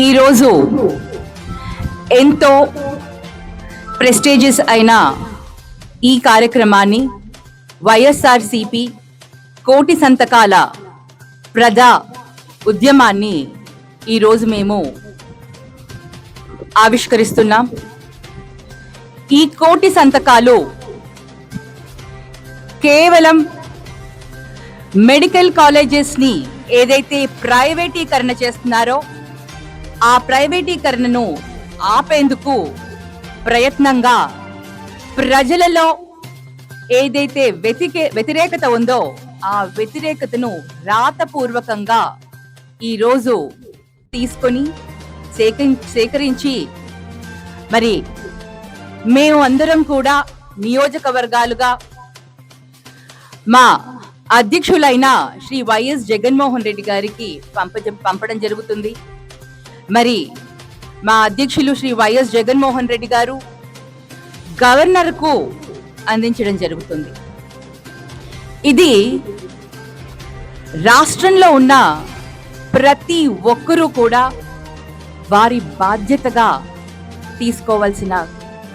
ఈరోజు ఎంతో ప్రెస్టేజియస్ అయిన ఈ కార్యక్రమాన్ని వైఎస్ఆర్సిపి కోటి సంతకాల ప్రజా ఉద్యమాన్ని ఈరోజు మేము ఆవిష్కరిస్తున్నాం. ఈ కోటి సంతకాలు కేవలం మెడికల్ కాలేజెస్ని ఏదైతే ప్రైవేటీకరణ చేస్తున్నారో ఆ ప్రైవేటీకరణను ఆపేందుకు ప్రయత్నంగా ప్రజలలో ఏదైతే వ్యతికే వ్యతిరేకత ఉందో ఆ వ్యతిరేకతను రాతపూర్వకంగా ఈరోజు తీసుకొని సేకరి సేకరించి మరి మేము అందరం కూడా నియోజకవర్గాలుగా మా అధ్యక్షులైన శ్రీ వైఎస్ జగన్మోహన్ రెడ్డి గారికి పంప పంపడం జరుగుతుంది. మరి మా అధ్యక్షులు శ్రీ వైఎస్ జగన్మోహన్ రెడ్డి గారు గవర్నర్కు అందించడం జరుగుతుంది. ఇది రాష్ట్రంలో ఉన్న ప్రతి ఒక్కరూ కూడా వారి బాధ్యతగా తీసుకోవాల్సిన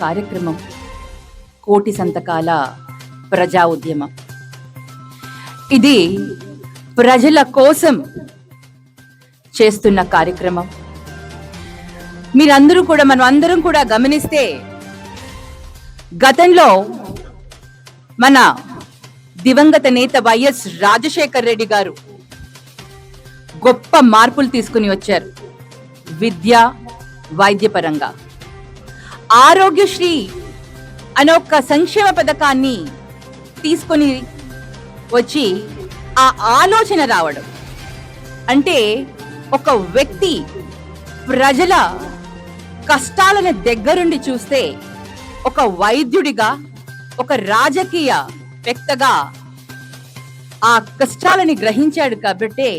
కార్యక్రమం కోటి సంతకాల ప్రజా ఉద్యమం. ఇది ప్రజల కోసం చేస్తున్న కార్యక్రమం. మీరందరూ కూడా మనం అందరం కూడా గమనిస్తే గతంలో మన దివంగత నేత వైఎస్ రాజశేఖర్ రెడ్డి గారు గొప్ప మార్పులు తీసుకుని వచ్చారు. విద్య వైద్యపరంగా. ఆరోగ్యశ్రీ అనే ఒక సంక్షేమ పథకాన్ని తీసుకొని వచ్చి ఆ ఆలోచన రావడం అంటే ఒక వ్యక్తి ప్రజల కష్టాలను దగ్గరుండి చూస్తే ఒక వైద్యుడిగా ఒక రాజకీయ వ్యక్తగా ఆ కష్టాలని గ్రహించాడు కాబట్టే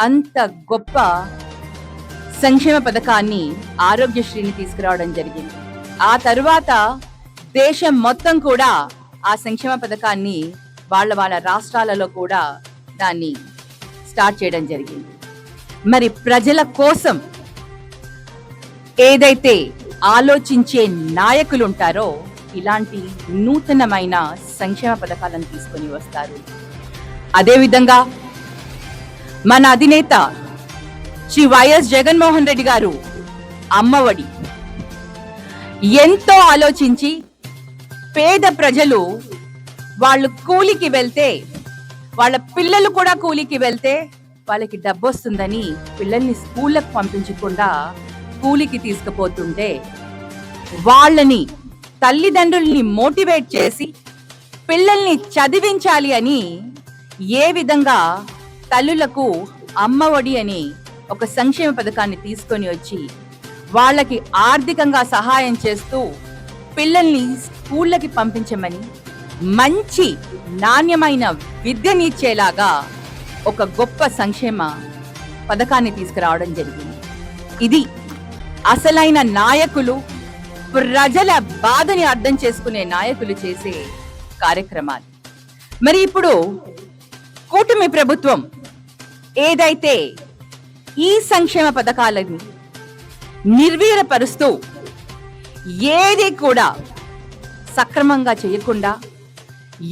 అంత గొప్ప సంక్షేమ పథకాన్ని ఆరోగ్యశ్రీని తీసుకురావడం జరిగింది. ఆ తరువాత దేశం మొత్తం కూడా ఆ సంక్షేమ పథకాన్ని వాళ్ళ వాళ్ళ రాష్ట్రాలలో కూడా దాన్ని స్టార్ట్ చేయడం జరిగింది. మరి ప్రజల కోసం ఏదైతే ఆలోచించే నాయకులు ఉంటారో ఇలాంటి నూతనమైన సంక్షేమ పథకాలను తీసుకొని వస్తారు. అదేవిధంగా మన అధినేత శ్రీ వైఎస్ జగన్మోహన్ రెడ్డి గారు అమ్మఒడి. ఎంతో ఆలోచించి పేద ప్రజలు వాళ్ళు కూలికి వెళ్తే వాళ్ళ పిల్లలు కూడా కూలికి వెళ్తే వాళ్ళకి డబ్బు వస్తుందని పిల్లల్ని స్కూళ్ళకు పంపించకుండా కూలికి తీసుకుపోతుంటే వాళ్ళని తల్లిదండ్రుల్ని మోటివేట్ చేసి పిల్లల్ని చదివించాలి అని ఏ విధంగా తల్లులకు అమ్మఒడి అని ఒక సంక్షేమ పథకాన్ని తీసుకొని వచ్చి వాళ్ళకి ఆర్థికంగా సహాయం చేస్తూ పిల్లల్ని స్కూళ్ళకి పంపించమని మంచి నాణ్యమైన విద్యనిచ్చేలాగా ఒక గొప్ప సంక్షేమ పథకాన్ని తీసుకురావడం జరిగింది. ఇది అసలైన నాయకులు ప్రజల బాధని అర్థం చేసుకునే నాయకులు చేసే కార్యక్రమాలు. మరి ఇప్పుడు కూటమి ప్రభుత్వం ఏదైతే ఈ సంక్షేమ పథకాలను నిర్వీరపరుస్తూ ఏది కూడా సక్రమంగా చేయకుండా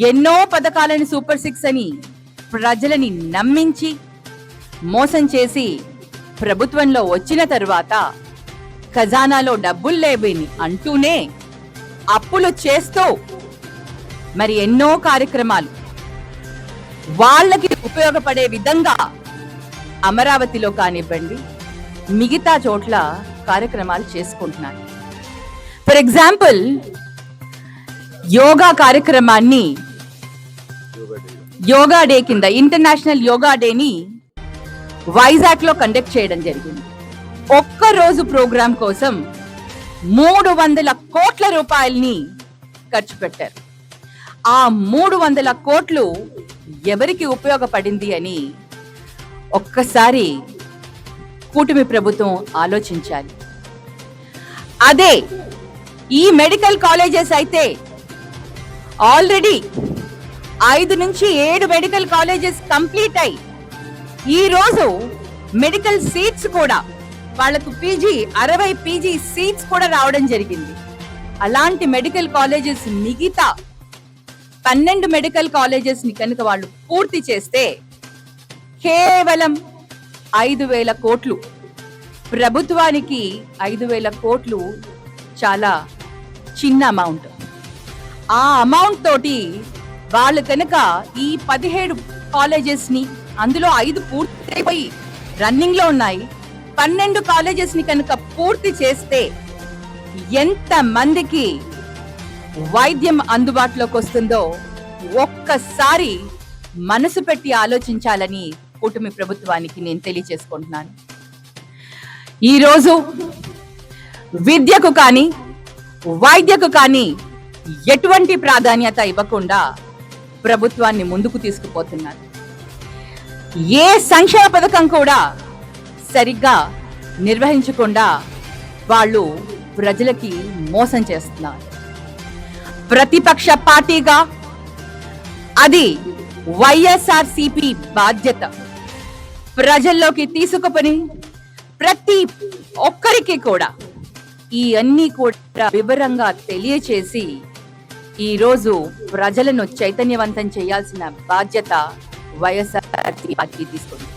ఎన్నో పథకాలని సూపర్ సిక్స్ అని ప్రజలని నమ్మించి మోసం చేసి ప్రభుత్వంలో వచ్చిన తరువాత ఖజానాలో డబ్బులు లేవేని అంటూనే అప్పులు చేస్తూ మరి ఎన్నో కార్యక్రమాలు. వాళ్ళకి ఉపయోగపడే విధంగా అమరావతిలో కానివ్వండి మిగతా చోట్ల కార్యక్రమాలు చేసుకుంటున్నారు. ఫర్ ఎగ్జాంపుల్ యోగా కార్యక్రమాన్ని యోగా డే కింద ఇంటర్నేషనల్ యోగా డేని వైజాగ్లో కండక్ట్ చేయడం జరిగింది. ఒక్క రోజు ప్రోగ్రాం కోసం మూడు వందల కోట్ల రూపాయల్ని ఖర్చు పెట్టారు. ఆ మూడు వందల కోట్లు ఎవరికి ఉపయోగపడింది అని ఒక్కసారి కూటమి ప్రభుత్వం ఆలోచించాలి. అదే ఈ మెడికల్ కాలేజెస్ అయితే ఆల్రెడీ ఐదు నుంచి ఏడు మెడికల్ కాలేజెస్ కంప్లీట్ అయి ఈరోజు మెడికల్ సీట్స్ కూడా వాళ్ళకు పీజీ అరవై పీజీ సీట్స్ కూడా రావడం జరిగింది. అలాంటి మెడికల్ కాలేజెస్ మిగతా పన్నెండు మెడికల్ కాలేజెస్ని కనుక వాళ్ళు పూర్తి చేస్తే కేవలం ఐదు వేల కోట్లు. ప్రభుత్వానికి ఐదు వేల కోట్లు చాలా చిన్న అమౌంట్. ఆ అమౌంట్ తోటి వాళ్ళు కనుక ఈ పదిహేడు కాలేజెస్ని అందులో ఐదు పూర్తయిపోయి రన్నింగ్లో ఉన్నాయి. పన్నెండు కాలేజెస్ని కనుక పూర్తి చేస్తే ఎంత మందికి వైద్యం అందుబాటులోకి వస్తుందో ఒక్కసారి మనసు పెట్టి ఆలోచించాలని కూటమి ప్రభుత్వానికి నేను తెలియజేసుకుంటున్నాను. ఈరోజు విద్యకు కానీ వైద్యకు కానీ ఎటువంటి ప్రాధాన్యత ఇవ్వకుండా ప్రభుత్వాన్ని ముందుకు తీసుకుపోతున్నారు. ఏ సంక్షేమ పథకం కూడా సరిగ్గా నిర్వహించకుండా వాళ్ళు ప్రజలకి మోసం చేస్తున్నారు. ప్రతిపక్ష పార్టీగా అది వైఎస్ఆర్ సిపి బాధ్యత. ప్రజల్లోకి తీసుకుపోని ప్రతి ఒక్కరికి కూడా ఈ అన్ని కూడా వివరంగా తెలియచేసి ఈ రోజు ప్రజలను చైతన్యవంతం చేయాల్సిన బాధ్యత వైఎస్ఆర్ పార్టీ తీసుకుంది.